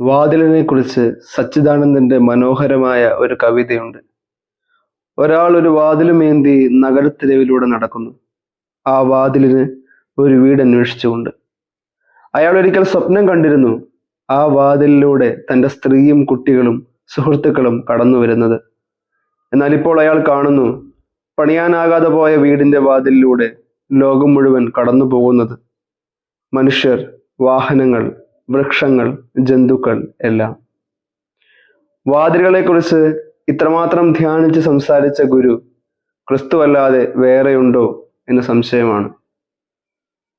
വാതിലിനെ കുറിച്ച് സച്ചിദാനന്ദന്റെ മനോഹരമായ ഒരു കവിതയുണ്ട്. ഒരാൾ ഒരു വാതിലുമേന്തി നഗരത്തിരവിലൂടെ നടക്കുന്നു. ആ വാതിലിന് ഒരു വീട് അന്വേഷിച്ചുകൊണ്ട്. അയാൾ ഒരിക്കൽ സ്വപ്നം കണ്ടിരുന്നു ആ വാതിലിലൂടെ തന്റെ സ്ത്രീയും കുട്ടികളും സുഹൃത്തുക്കളും കടന്നു വരുന്നത്. എന്നാൽ ഇപ്പോൾ അയാൾ കാണുന്നു പണിയാനാകാതെ പോയ വീടിന്റെ വാതിലിലൂടെ ലോകം മുഴുവൻ കടന്നു പോകുന്നത് മനുഷ്യർ വാഹനങ്ങൾ വൃക്ഷങ്ങൾ ജന്തുക്കൾ എല്ലാം. വാതിലുകളെക്കുറിച്ച് ഇത്രമാത്രം ധ്യാനിച്ച് സംസാരിച്ച ഗുരു ക്രിസ്തുവല്ലാതെ വേറെയുണ്ടോ എന്ന സംശയമാണ്.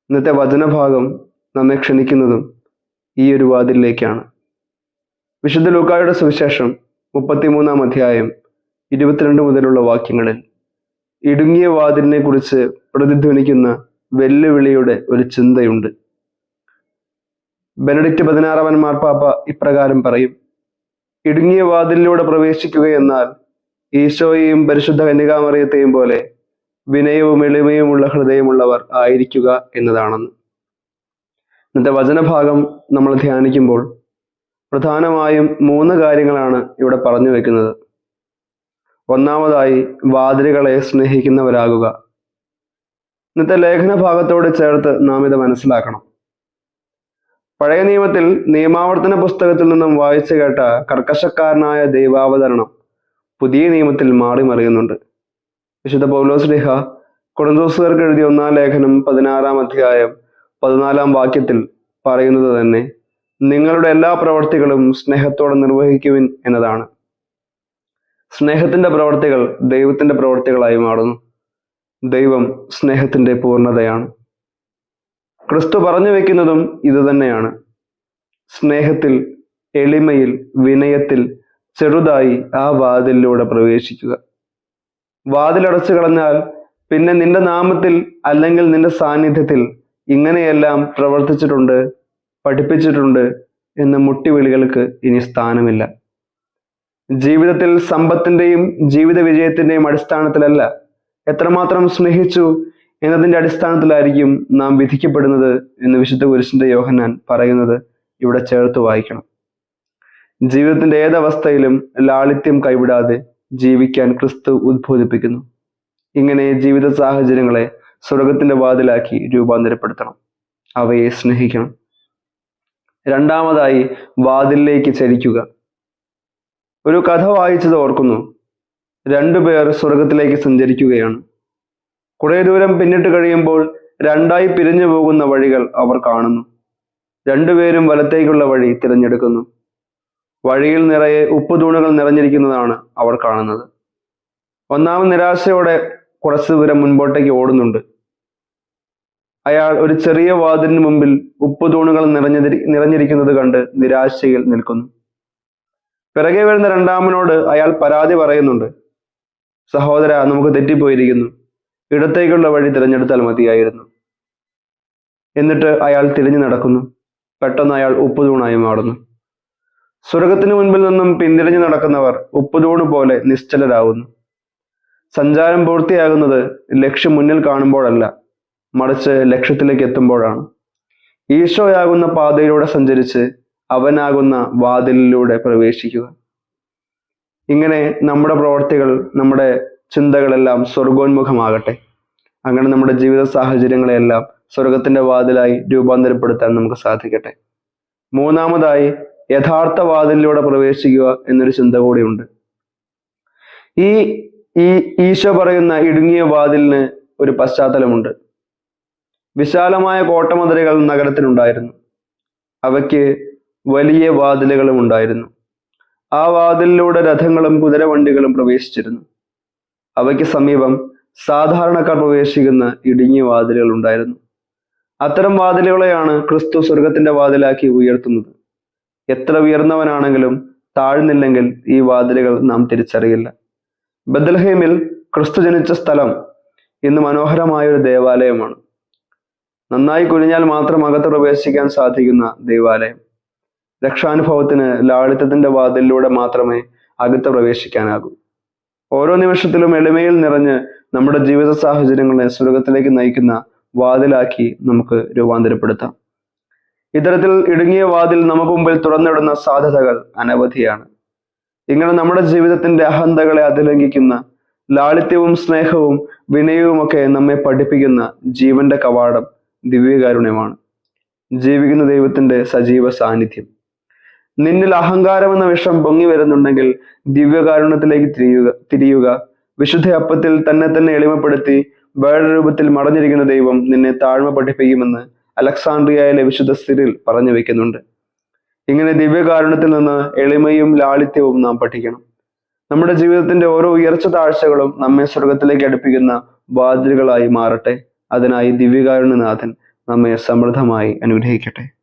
ഇന്നത്തെ വചനഭാഗം നമ്മെ ക്ഷണിക്കുന്നതും ഈ ഒരു വാതിലിലേക്കാണ്. വിശുദ്ധ ലൂക്കായുടെ സുവിശേഷം മുപ്പത്തിമൂന്നാം അധ്യായം ഇരുപത്തിരണ്ട് മുതലുള്ള വാക്യങ്ങളിൽ ഇടുങ്ങിയ വാതിലിനെ കുറിച്ച് പ്രതിധ്വനിക്കുന്ന വെല്ലുവിളിയുടെ ഒരു ചിന്തയുണ്ട്. ബെനഡിക്റ്റ് പതിനാറാമൻ മാർപ്പാപ്പ ഇപ്രകാരം പറയും ഇടുങ്ങിയ വാതിലിലൂടെ പ്രവേശിക്കുക എന്നാൽ ഈശോയെയും പരിശുദ്ധ കന്യകാമറിയത്തെയും പോലെ വിനയവും എളിമയുമുള്ള ഹൃദയമുള്ളവർ ആയിരിക്കുക എന്നതാണെന്ന്. ഇന്നത്തെ വചനഭാഗം നമ്മൾ ധ്യാനിക്കുമ്പോൾ പ്രധാനമായും മൂന്ന് കാര്യങ്ങളാണ് ഇവിടെ പറഞ്ഞു വെക്കുന്നത്. ഒന്നാമതായി വാതിലുകളെ സ്നേഹിക്കുന്നവരാകുക. ഇന്നത്തെ ലേഖന ഭാഗത്തോട് ചേർത്ത് നാം ഇത് മനസ്സിലാക്കണം. പഴയ നിയമത്തിൽ നിയമാവർത്തന പുസ്തകത്തിൽ നിന്നും വായിച്ചു കേട്ട കർക്കശക്കാരനായ ദൈവാവതരണം പുതിയ നിയമത്തിൽ മാറി മറിയുന്നുണ്ട് വിശുദ്ധ പൗലോസ് ലിഹ കൊടുന്തോസുകാർക്ക് എഴുതിയ ഒന്നാം ലേഖനം പതിനാറാം അധ്യായം പതിനാലാം വാക്യത്തിൽ പറയുന്നത് തന്നെ നിങ്ങളുടെ എല്ലാ പ്രവർത്തികളും സ്നേഹത്തോടെ നിർവഹിക്കുവിൻ എന്നതാണ്. സ്നേഹത്തിന്റെ പ്രവർത്തികൾ ദൈവത്തിന്റെ പ്രവർത്തികളായി മാറുന്നു. ദൈവം സ്നേഹത്തിന്റെ പൂർണതയാണ്. ക്രിസ്തു പറഞ്ഞു വെക്കുന്നതും ഇതുതന്നെയാണ് സ്നേഹത്തിൽ എളിമയിൽ വിനയത്തിൽ ചെറുതായി ആ വാതിലിലൂടെ പ്രവേശിക്കുക. വാതിലടച്ചു കളഞ്ഞാൽ പിന്നെ നിന്റെ നാമത്തിൽ അല്ലെങ്കിൽ നിന്റെ സാന്നിധ്യത്തിൽ ഇങ്ങനെയെല്ലാം പ്രവർത്തിച്ചിട്ടുണ്ട് പഠിപ്പിച്ചിട്ടുണ്ട് എന്ന മുട്ടിവിളികൾക്ക് ഇനി സ്ഥാനമില്ല. ജീവിതത്തിൽ സമ്പത്തിന്റെയും ജീവിത വിജയത്തിന്റെയും അടിസ്ഥാനത്തിലല്ല എത്രമാത്രം സ്നേഹിച്ചു എന്നതിന്റെ അടിസ്ഥാനത്തിലായിരിക്കും നാം വിധിക്കപ്പെടുന്നത് എന്ന് വിശുദ്ധ കുരിശിന്റെ യോഹന്നാൻ പറയുന്നത് ഇവിടെ ചേർത്ത് വായിക്കണം. ജീവിതത്തിന്റെ ഏതവസ്ഥയിലും ലാളിത്യം കൈവിടാതെ ജീവിക്കാൻ ക്രിസ്തു ഉദ്ബോധിപ്പിക്കുന്നു. ഇങ്ങനെ ജീവിത സാഹചര്യങ്ങളെ സ്വർഗത്തിന്റെ വാതിലാക്കി രൂപാന്തരപ്പെടുത്തണം. അവയെ സ്നേഹിക്കണം. രണ്ടാമതായി വാതിലിലേക്ക് ചരിക്കുക. ഒരു കഥ വായിച്ചത് ഓർക്കുന്നു. രണ്ടുപേർ സ്വർഗത്തിലേക്ക് സഞ്ചരിക്കുകയാണ്. കുറെ ദൂരം പിന്നിട്ട് കഴിയുമ്പോൾ രണ്ടായി പിരിഞ്ഞു പോകുന്ന വഴികൾ അവർ കാണുന്നു. രണ്ടുപേരും വലത്തേക്കുള്ള വഴി തിരഞ്ഞെടുക്കുന്നു. വഴിയിൽ നിറയെ ഉപ്പുതൂണുകൾ നിറഞ്ഞിരിക്കുന്നതാണ് അവർ കാണുന്നത്. ഒന്നാമൻ നിരാശയോടെ കുറച്ചു ദൂരം മുൻപോട്ടേക്ക് ഓടുന്നുണ്ട്. അയാൾ ഒരു ചെറിയ വാതിലിന് മുമ്പിൽ ഉപ്പുതൂണുകൾ നിറഞ്ഞിരി നിറഞ്ഞിരിക്കുന്നത് കണ്ട് നിരാശയിൽ നിൽക്കുന്നു. പിറകെ വരുന്ന രണ്ടാമനോട് അയാൾ പരാതി പറയുന്നുണ്ട്. സഹോദര നമുക്ക് തെറ്റിപ്പോയിരിക്കുന്നു. ഇടത്തേക്കുള്ള വഴി തിരഞ്ഞെടുത്താൽ മതിയായിരുന്നു. എന്നിട്ട് അയാൾ തിരിഞ്ഞു നടക്കുന്നു. പെട്ടെന്ന് അയാൾ ഉപ്പുതൂണായി മാറുന്നു. സ്വർഗത്തിന് മുൻപിൽ നിന്നും പിന്തിരിഞ്ഞു നടക്കുന്നവർ ഉപ്പുതൂണ് പോലെ നിശ്ചലരാകുന്നു. സഞ്ചാരം പൂർത്തിയാകുന്നത് ലക്ഷ്യം മുന്നിൽ കാണുമ്പോഴല്ല മറിച്ച് ലക്ഷ്യത്തിലേക്ക് എത്തുമ്പോഴാണ്. ഈശോയാകുന്ന പാതയിലൂടെ സഞ്ചരിച്ച് അവനാകുന്ന വാതിലിലൂടെ പ്രവേശിക്കുക. ഇങ്ങനെ നമ്മുടെ പ്രവർത്തികൾ നമ്മുടെ ചിന്തകളെല്ലാം സ്വർഗോന്മുഖമാകട്ടെ. അങ്ങനെ നമ്മുടെ ജീവിത സാഹചര്യങ്ങളെല്ലാം സ്വർഗത്തിന്റെ വാതിലായി രൂപാന്തരപ്പെടുത്താൻ നമുക്ക് സാധിക്കട്ടെ. മൂന്നാമതായി യഥാർത്ഥ വാതിലിലൂടെ പ്രവേശിക്കുക എന്നൊരു ചിന്ത കൂടിയുണ്ട്. ഈ ഈ ഈശോ പറയുന്ന ഇടുങ്ങിയ വാതിലിന് ഒരു പശ്ചാത്തലമുണ്ട്. വിശാലമായ കോട്ടമതിലുകൾ നഗരത്തിനുണ്ടായിരുന്നു. അവയ്ക്ക് വലിയ വാതിലുകളും ഉണ്ടായിരുന്നു. ആ വാതിലിലൂടെ രഥങ്ങളും കുതിരവണ്ടികളും പ്രവേശിച്ചിരുന്നു. അവയ്ക്ക് സമീപം സാധാരണക്കാർ പ്രവേശിക്കുന്ന ഇടുങ്ങിയ വാതിലുകൾ ഉണ്ടായിരുന്നു. അത്തരം വാതിലുകളെയാണ് ക്രിസ്തു സ്വർഗത്തിന്റെ വാതിലാക്കി ഉയർത്തുന്നത്. എത്ര ഉയർന്നവനാണെങ്കിലും താഴ്ന്നില്ലെങ്കിൽ ഈ വാതിലുകൾ നാം തിരിച്ചറിയില്ല. ബദൽഹേമിൽ ക്രിസ്തു ജനിച്ച സ്ഥലം ഇന്ന് മനോഹരമായ ഒരു ദേവാലയമാണ്. നന്നായി കുനിഞ്ഞാൽ മാത്രം അകത്ത് പ്രവേശിക്കാൻ സാധിക്കുന്ന ദേവാലയം. രക്ഷാനുഭവത്തിന് ലാളിത്യത്തിന്റെ വാതിലിലൂടെ മാത്രമേ അകത്ത് പ്രവേശിക്കാനാകൂ. ഓരോ നിമിഷത്തിലും എളിമയിൽ നിറഞ്ഞ് നമ്മുടെ ജീവിത സാഹചര്യങ്ങളെ സ്വർഗത്തിലേക്ക് നയിക്കുന്ന വാതിലാക്കി നമുക്ക് രൂപാന്തരപ്പെടുത്താം. ഇത്തരത്തിൽ ഇടുങ്ങിയ വാതിൽ നമുക്ക് മുമ്പിൽ തുറന്നിടുന്ന സാധ്യതകൾ അനവധിയാണ്. ഇങ്ങനെ നമ്മുടെ ജീവിതത്തിന്റെ അഹന്തകളെ അതിലംഘിക്കുന്ന ലാളിത്യവും സ്നേഹവും വിനയവുമൊക്കെ നമ്മെ പഠിപ്പിക്കുന്ന ജീവന്റെ കവാടം ദിവ്യകാരുണ്യമാണ്. ജീവിക്കുന്ന ദൈവത്തിന്റെ സജീവ സാന്നിധ്യം. നിന്നിൽ അഹങ്കാരം എന്ന വിഷം പൊങ്ങി വരുന്നുണ്ടെങ്കിൽ ദിവ്യകാരുണ്യത്തിലേക്ക് തിരിയുക തിരിയുക. വിശുദ്ധ അപ്പത്തിൽ തന്നെ തന്നെ എളിമപ്പെടുത്തി വേറെ മടഞ്ഞിരിക്കുന്ന ദൈവം നിന്നെ താഴ്മ പഠിപ്പിക്കുമെന്ന് അലക്സാണ്ട്രിയയിലെ വിശുദ്ധ സ്ഥിരിൽ പറഞ്ഞു വെക്കുന്നുണ്ട്. ഇങ്ങനെ ദിവ്യകാരുണ്യത്തിൽ നിന്ന് എളിമയും ലാളിത്യവും നാം പഠിക്കണം. നമ്മുടെ ജീവിതത്തിന്റെ ഓരോ ഉയർച്ച താഴ്ചകളും നമ്മെ സ്വർഗത്തിലേക്ക് അടുപ്പിക്കുന്ന വാതിലുകളായി മാറട്ടെ. അതിനായി ദിവ്യകാരുണ്യനാഥൻ നമ്മെ സമൃദ്ധമായി അനുഗ്രഹിക്കട്ടെ.